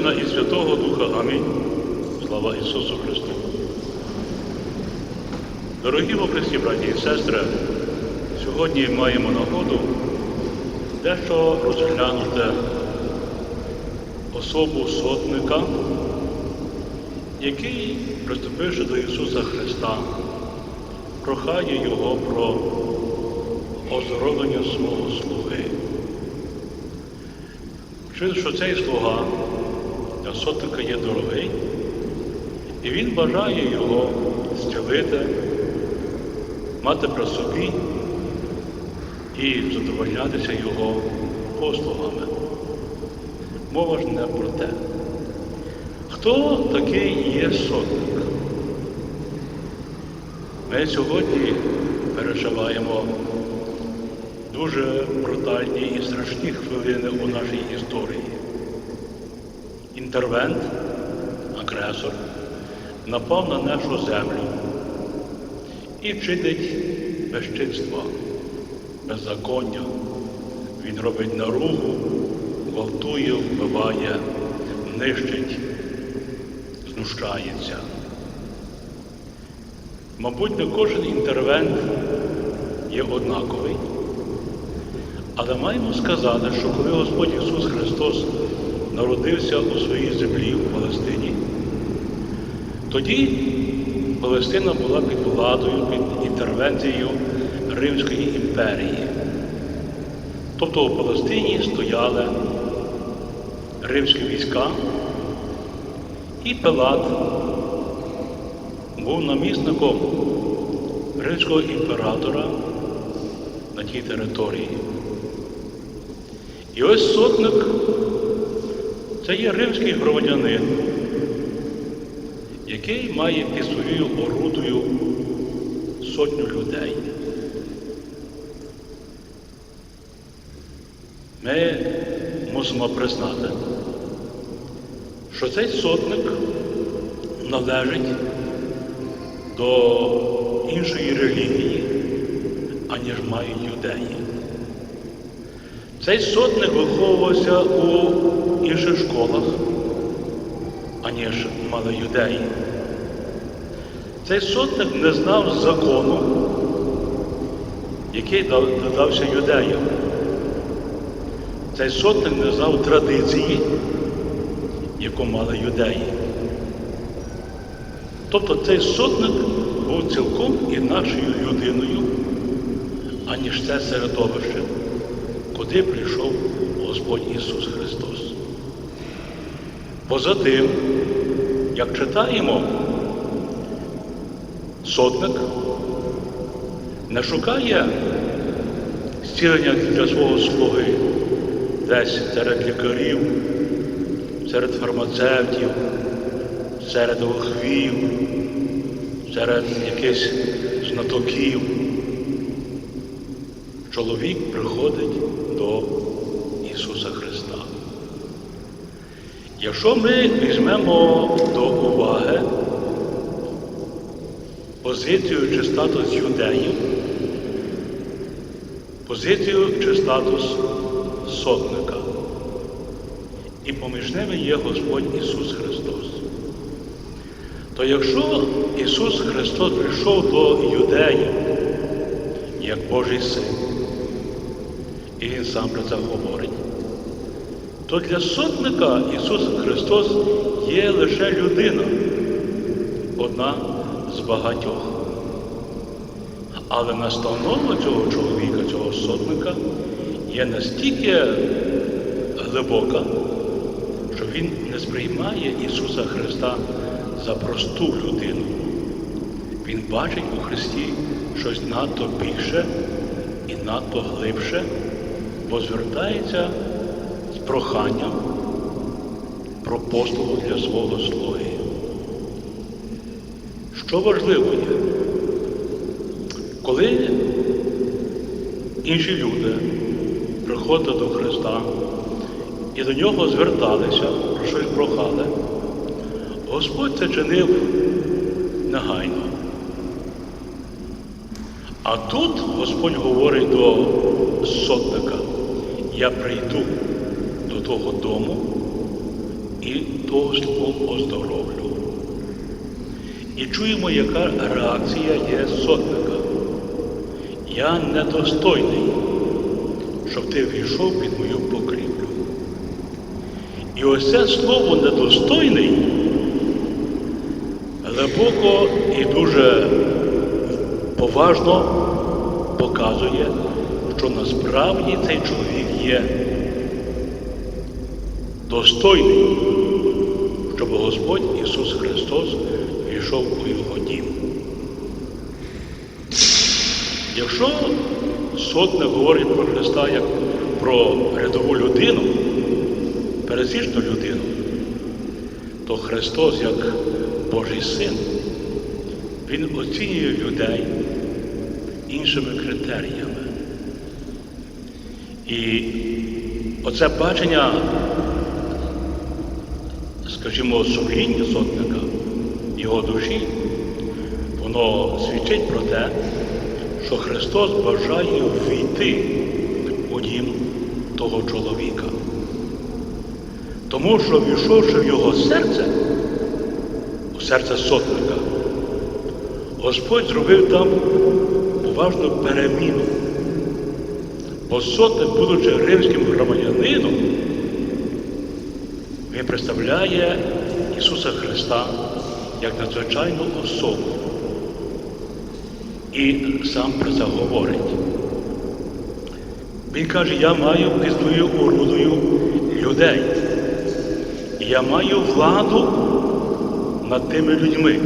Сина, і Святого Духа. Амінь. Слава Ісусу Христу. Дорогі во Христі, браті і сестри, сьогодні маємо нагоду дещо розглянути особу сотника, який, приступивши до Ісуса Христа, прохає Його про оздоровлення свого слуги. Чує, що цей слуга для сотника є дорогий, і він бажає його зцілити, мати при собі і задовольнятися його послугами. Мова ж не про те. Хто такий є сотник? Ми сьогодні переживаємо дуже брутальні і страшні хвилини у нашій історії. Інтервент, агресор, напав на нашу землю і чинить безчинство, беззаконня. Він робить наругу, гвалтує, вбиває, нищить, знущається. Мабуть, не кожен інтервент є однаковий. Але маємо сказати, що коли Господь Ісус Христос народився у своїй землі в Палестині, тоді Палестина була під владою, під інтервенцією Римської імперії. Тобто у Палестині стояли римські війська, і Пилат був намісником римського імператора на тій території. І ось сотник це є римський громадянин, який має під своєю орудою сотню людей. Ми мусимо признати, що цей сотник належить до іншої релігії, аніж мають юдеї. Цей сотник виховувався у інших школах, аніж мали юдеї. Цей сотник не знав закону, який додався юдеям. Цей сотник не знав традиції, яку мали юдеї. Тобто цей сотник був цілком інакшою людиною, аніж це середовище куди прийшов Господь Ісус Христос. Поза тим, як читаємо, сотник не шукає зцілення для свого слуги десь серед лікарів, серед фармацевтів, серед лохвів, серед якихось знатоків чоловік приходить Ісуса Христа. Якщо ми візьмемо до уваги позицію чи статус юдеїв, позицію чи статус сотника, і поміж ними є Господь Ісус Христос, то якщо Ісус Христос прийшов до юдеїв як Божий син, і Він сам про це говорить, то для сотника Ісус Христос є лише людина, одна з багатьох. Але настанова цього чоловіка, цього сотника, є настільки глибока, що Він не сприймає Ісуса Христа за просту людину. Він бачить у Христі щось надто більше і надто глибше бо звертається з проханням про послугу для свого слуги. Що важливо є, коли інші люди приходили до Христа і до нього зверталися, про щось прохали, Господь це чинив негайно. А тут Господь говорить до сотника, я прийду до того дому і того слова оздоровлю. І чуємо, яка реакція є сотника. Я недостойний, щоб ти війшов під мою покрівлю. І ось це слово недостойний глибоко і дуже поважно показує, що насправді цей чоловік є достойний, щоб Господь Ісус Христос війшов у його дім. Якщо сотник говорить про Христа як про рядову людину, пересічну людину, то Христос як Божий Син, Він оцінює людей іншими критеріями. І оце бачення, скажімо, сумління сотника, його душі, воно свідчить про те, що Христос бажає війти у дім того чоловіка. Тому що війшовши в його серце, у серце сотника, Господь зробив там поважну переміну. Бо сотник, будучи римським громадянином, він представляє Ісуса Христа як надзвичайну особу. І сам про це говорить. Він каже, я маю під своєю орудою людей. Я маю владу над тими людьми.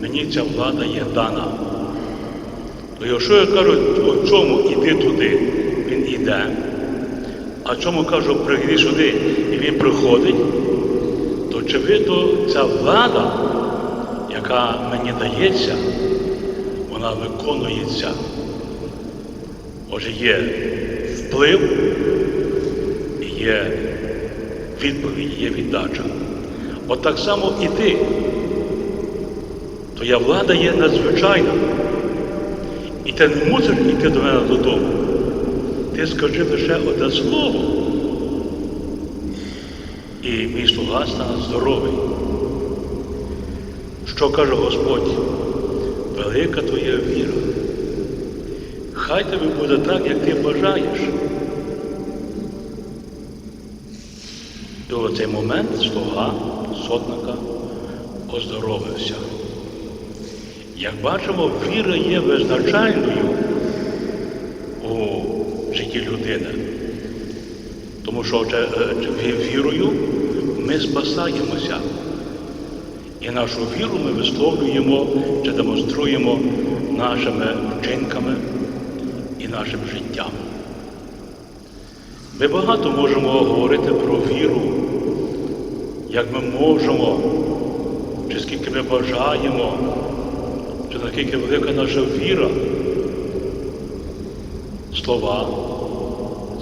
Мені ця влада є дана. То якщо я кажу, о чому іди туди, він іде. А чому кажу, прийди сюди, і він приходить, то очевидно ця влада, яка мені дається, вона виконується. Отже, є вплив, є відповідь, є віддача. От так само і ти. Твоя влада є надзвичайна. І ти не мусиш йти до мене додому. Ти скажи лише одне слово. І мій слуга стане здоровий. Що каже Господь? Велика твоя віра. Хай тобі буде так, як ти бажаєш. І в цей момент слуга сотника оздоровився. Як бачимо, віра є визначальною у житті людини. Тому що е, вірою ми спасаємося. І нашу віру ми висловлюємо чи демонструємо нашими вчинками і нашим життям. Ми багато можемо говорити про віру, як ми можемо, чи скільки ми бажаємо, чи наскільки велика наша віра. Слова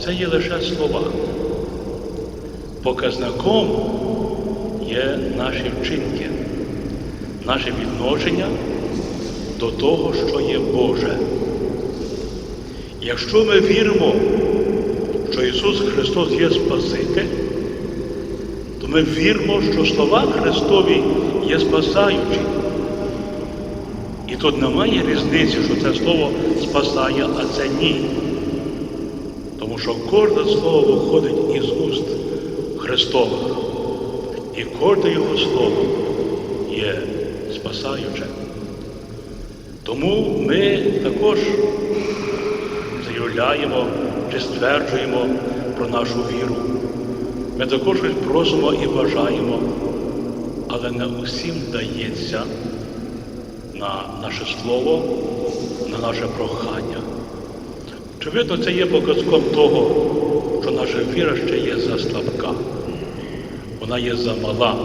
це є лише слова. Показником є наші вчинки, наше відношення до того, що є Боже. Якщо ми віримо, що Ісус Христос є Спаситель, то ми віримо, що слова Христові є спасаючі. Тут немає різниці, що це слово спасає, а це ні. Тому що кожне слово виходить із уст Христових. І кожне Його слово є спасаюче. Тому ми також заявляємо чи стверджуємо про нашу віру. Ми також просимо і бажаємо, але не усім дається на наше слово, на наше прохання. Очевидно, це є показком того, що наша віра ще є заслабка, вона є замала.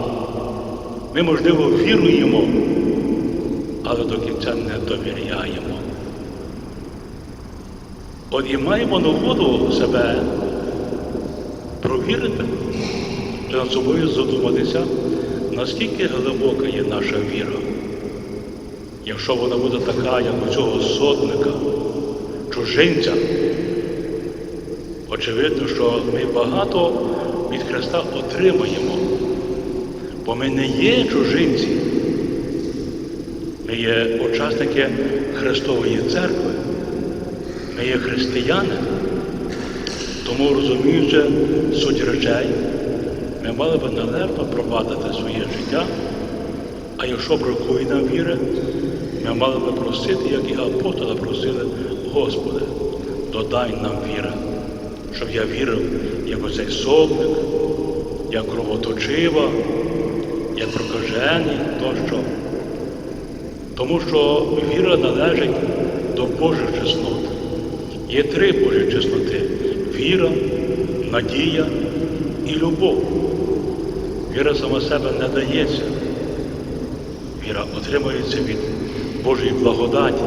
Ми, можливо, віруємо, але до кінця не довіряємо. От і маємо нагоду себе провірити, над собою задуматися, наскільки глибока є наша віра. Якщо вона буде така, як у цього сотника, чужинця, очевидно, що ми багато від Христа отримаємо, Бо ми не є чужинці. Ми є учасники Христової церкви. Ми є християни. Тому, розуміючи суть речей, ми мали би належно провадити своє життя, а якщо бракує нам віри, ми мали би просити, як і апостоли просили, Господи, додай нам віри, щоб я вірив, як оцей сотник, як кровоточива, як прокажений тощо. Тому що віра належить до Божих чеснот. Є три Божі чесноти віра, надія і любов. Віра сама себе не дається. Віра отримується від Божої благодаті.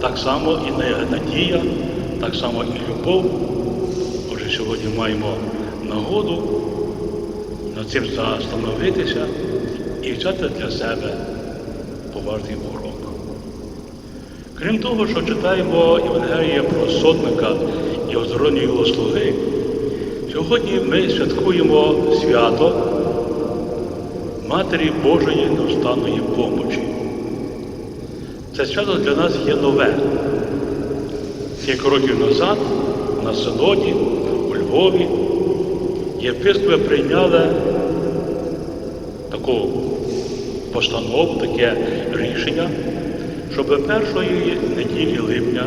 Так само і надія, так само і любов. Отже, сьогодні маємо нагоду над цим застановитися і взяти для себе поважний урок. Крім того, що читаємо Євангелія про сотника і оздоровлення його слуги, сьогодні ми святкуємо свято Матері Божої невстанної помочі. Це свято для нас є нове. Кілька років назад на Синоді у Львові єпископи прийняли таку постанову, таке рішення, щоб першої неділі липня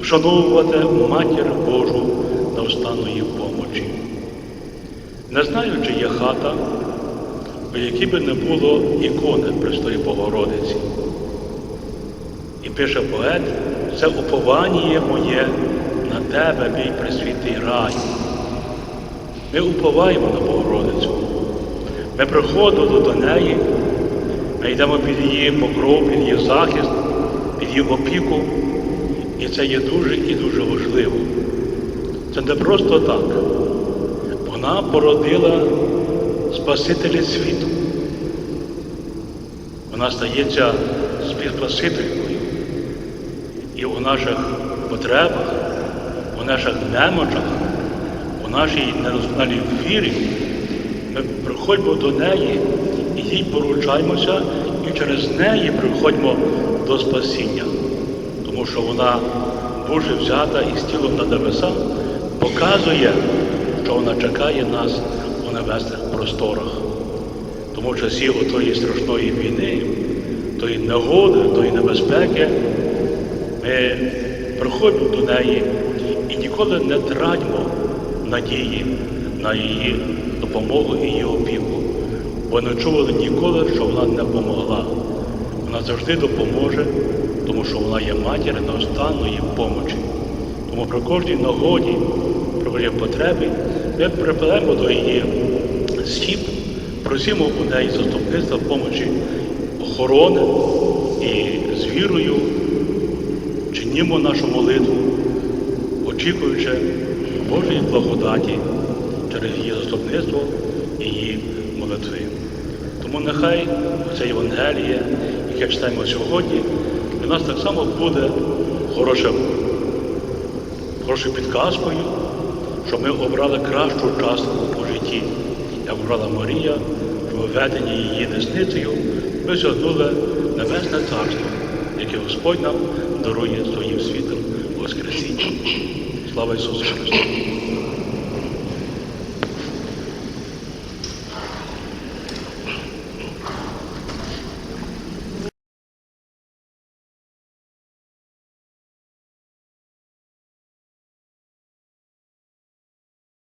вшановувати Матір Божу невстанної помочі. Не знаю, чи є хата, у якій би не було ікони Престої Богородиці. І пише поет, це уповання моє на тебе, мій присвітий рай. Ми уповаємо на Богородицю. Ми приходимо до неї, ми йдемо під її покров, під її захист, під її опіку. І це є дуже і дуже важливо. Це не просто так. Вона породила Спасителя світу. Вона стається співспасителькою. І у наших потребах, у наших немочах, у нашій нерозумній вірі ми приходимо до неї і їй поручаємося, і через неї приходимо до спасіння. Тому що вона Боже взята із тілом на небеса, показує, що вона чекає нас у небесних просторах. Тому в часі отої страшної війни, тої негоди, тої небезпеки, ми приходимо до неї і ніколи не тратимо надії на її допомогу і її опіку, бо не чули ніколи, що вона не допомогла. Вона завжди допоможе, тому що вона є матір неостанної помочі. Тому при кожній нагоді, при кожній потребі, ми припадемо до її стіп, просимо у неї заступництва помочі, охорони і з вірою чинімо нашу молитву, очікуючи Божої благодаті через її заступництво і її молитви. Тому нехай це Євангеліє, яке читаємо сьогодні, для нас так само буде хорошим, хорошою підказкою, щоб ми обрали кращу частку у житті, як обрала Марія, що ведені її десницею, ми сягнули небесне царство, яке Господь нам дарує своїм світом Воскресіння. Слава Ісусу Христу!